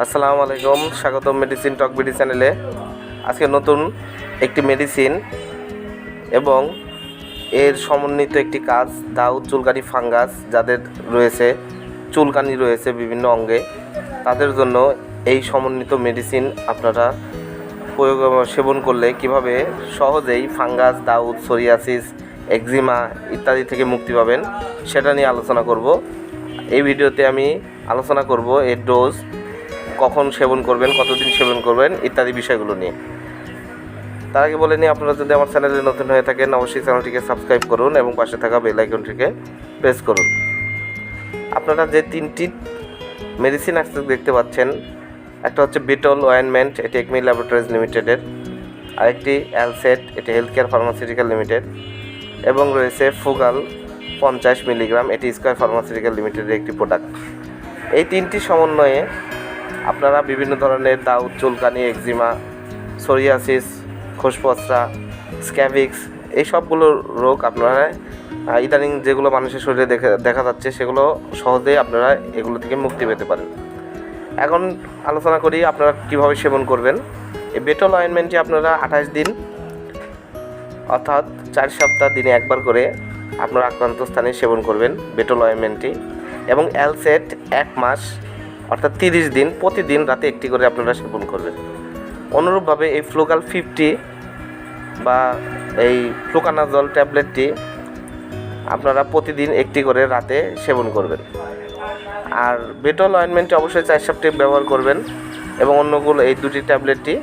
আসসালামু আলাইকুম, স্বাগতম মেডিসিন টক বিডি চ্যানেলে আজকে নতুন একটি মেডিসিন এবং এর সমন্বিত একটি কাজ, দাউদ চুলকানি ফাঙ্গাস যাদের রয়েছে, চুলকানি রয়েছে বিভিন্ন অঙ্গে, তাদের জন্য এই সমন্বিত মেডিসিন আপনারা প্রয়োগ সেবন করলে কীভাবে সহজেই ফাঙ্গাস, দাউদ সোরিয়াসিস একজিমা ইত্যাদি থেকে মুক্তি পাবেন, সেটা নিয়ে আলোচনা করব। এই ভিডিওতে আমি আলোচনা করব এর ডোজ কখন সেবন করবেন, কতদিন সেবন করবেন, ইত্যাদি বিষয়গুলো নিয়ে। তার আগে বলে নিই, আপনারা যদি আমার চ্যানেলে নতুন হয়ে থাকেন, অবশ্যই চ্যানেলটিকে সাবস্ক্রাইব করুন এবং পাশে থাকা বেল আইকনটিকে প্রেস করুন। আপনারা যে তিনটি মেডিসিন আজকে দেখতে পাচ্ছেন, একটা হচ্ছে বিটল অয়েনমেন্ট এটি একমি ল্যাবরেটরিজ লিমিটেডের আরেকটি অ্যালসেট এটি হেলথ কেয়ার ফার্মাসিউটিক্যাল লিমিটেড এবং রয়েছে ফুগাল পঞ্চাশ মিলিগ্রাম, এটি স্কোয়ার ফার্মাসিউটিক্যাল লিমিটেডের একটি প্রোডাক্ট এই তিনটি সমন্বয়ে আপনারা বিভিন্ন ধরনের দাউদ, চুলকানি, একজিমা, সোরিয়াসিস খোসপচরা স্ক্যাভিক্স, এই সবগুলো রোগ আপনারা ইদানিং যেগুলো মানুষের শরীরে দেখা দেখা যাচ্ছে সেগুলো সহজেই আপনারা এগুলো থেকে মুক্তি পেতে পারেন। এখন আলোচনা করি আপনারা কীভাবে সেবন করবেন। এই বেটল অয়েনমেন্টটি আপনারা আঠাশ দিন, অর্থাৎ চার সপ্তাহ দিনে একবার করে আপনার আক্রান্ত স্থানে সেবন করবেন বেটল অয়েনমেন্টটি। এবং অ্যালসেট এক মাস অর্থাৎ তিরিশ দিন, প্রতিদিন রাতে একটি করে আপনারা সেবন করবেন। অনুরূপভাবে এই ফ্লোকাল ফিফটি বা এই ফ্লুকানাজল ট্যাবলেটটি আপনারা প্রতিদিন একটি করে রাতে সেবন করবেন। আর বেটল অয়েনমেন্টটি অবশ্যই চার সপ্তাহ ব্যবহার করবেন এবং অন্যগুলো এই দুটি ট্যাবলেটটি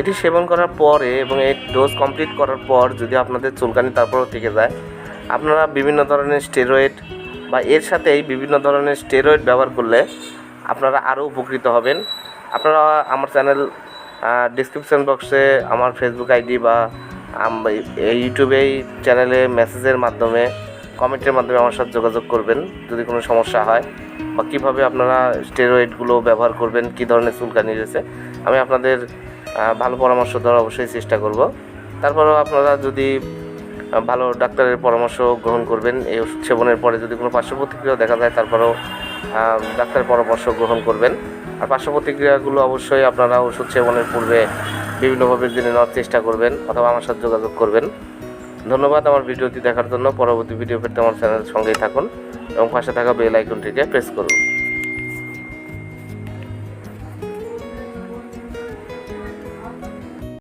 এটি সেবন করার পরে এবং এই ডোজ কমপ্লিট করার পর যদি আপনাদের চুলকানি তারপরও থেকে যায়, আপনারা বিভিন্ন ধরনের স্টেরয়েড বা এর সাথেই বিভিন্ন ধরনের স্টেরয়েড ব্যবহার করলে আপনারা আরও উপকৃত হবেন। আপনারা আমার চ্যানেল ডিসক্রিপশন বক্সে আমার ফেসবুক আইডি বা আম- এই ইউটিউবে এই চ্যানেলে মেসেজের মাধ্যমে কমেন্টের মাধ্যমে আমার সাথে যোগাযোগ করবেন, যদি কোনো সমস্যা হয় বা কীভাবে আপনারা স্টেরয়েডগুলো ব্যবহার করবেন, কী ধরনের চুলকানি রয়েছে, আমি আপনাদের ভালো পরামর্শ দেওয়ার অবশ্যই চেষ্টা করব। তারপরেও আপনারা যদি ভালো ডাক্তারের পরামর্শ গ্রহণ করবেন। এই ওষুধ সেবনের পরে যদি কোনো পার্শ্ব প্রতিক্রিয়া দেখা যায়, তারপরেও ডাক্তারের পরামর্শ গ্রহণ করবেন। আর পার্শ্ব প্রতিক্রিয়াগুলো অবশ্যই আপনারা ওষুধ সেবনের পূর্বে বিভিন্নভাবে জেনে নেওয়ার চেষ্টা করবেন অথবা আমার সাথে যোগাযোগ করবেন। ধন্যবাদ আমার ভিডিওটি দেখার জন্য। পরবর্তী ভিডিও পেতে আমার চ্যানেলের সঙ্গেই থাকুন এবং পাশে থাকা বেল আইকনটিকে প্রেস করুন।